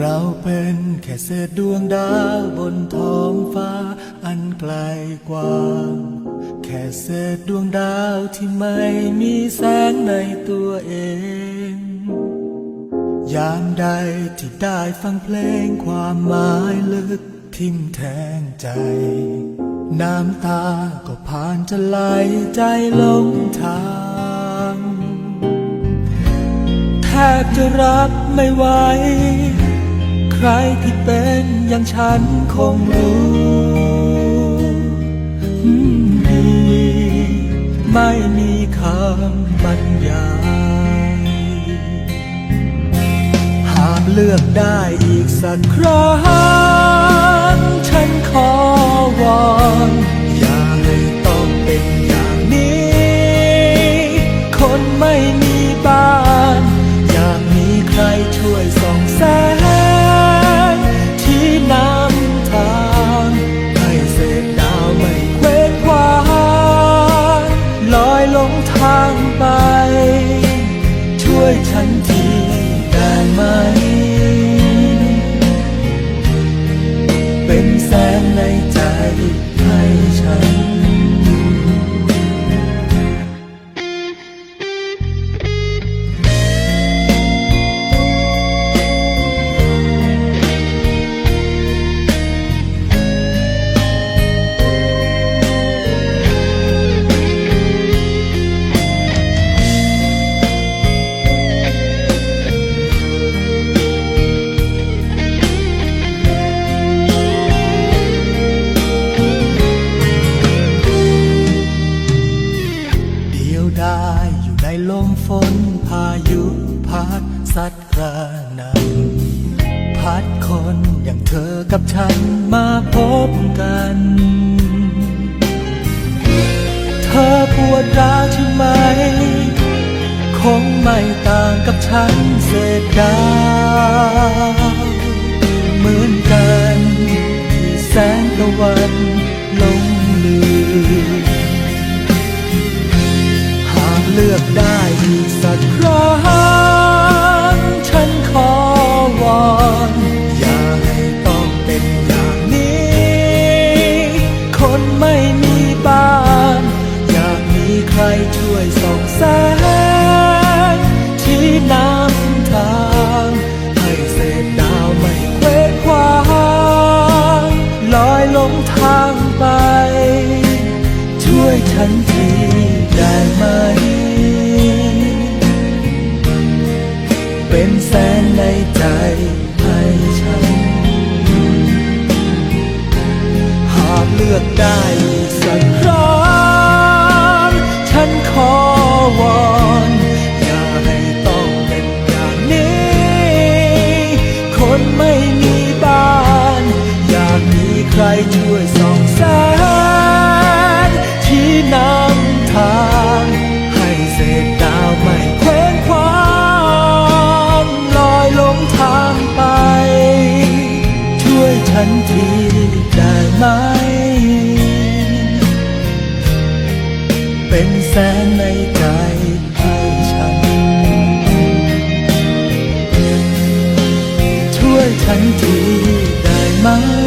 เราเป็นแค่เศษดวงดาวบนท้องฟ้า อันไกลกว้างแค่เศษดวงดาวที่ไม่มีแสงในตัวเอง ยามใดที่ได้ฟังเพลงความหมายลึกทิ่มแทงใจ น้ำตาก็ผ่านจะไหลใจลงทางแทบจะรับไม่ไหว ใครที่เป็นอย่างฉันคงรู้ดี ไม่มีคำบรรยายหากเลือกได้อีกสักครั้ง ฉันขอวอน ใลมฝนพายุพัดซัดกระหนำพัดคนอย่างเธอกับฉันมาพบกัน เธอปวดร้าวใช่ไหม คงไม่ต่างกับฉันเศษดาวเหมือนกันที่แสงตะวันลงลือหากเลือกได้อีก สักครั้งฉันขอวอนอย่าให้ต้องเป็นอย่างนี้ คนไม่มีบ้าน อยากมีใครช่วยส่องแสงที่นำทางให้เศษดาวไม่เคว้งคว้างลอยลงทางไป ช่วยฉันทีได้ไหม คนไม่มีบ้าน อยากมีใครช่วยส่องแสงที่นำทาง ให้เศษดาวไม่เคว้งคว้างลอยลงทางไป ช่วยฉันทีได้ไหม เป็นแสงในใจ ฉันทีได้ไหม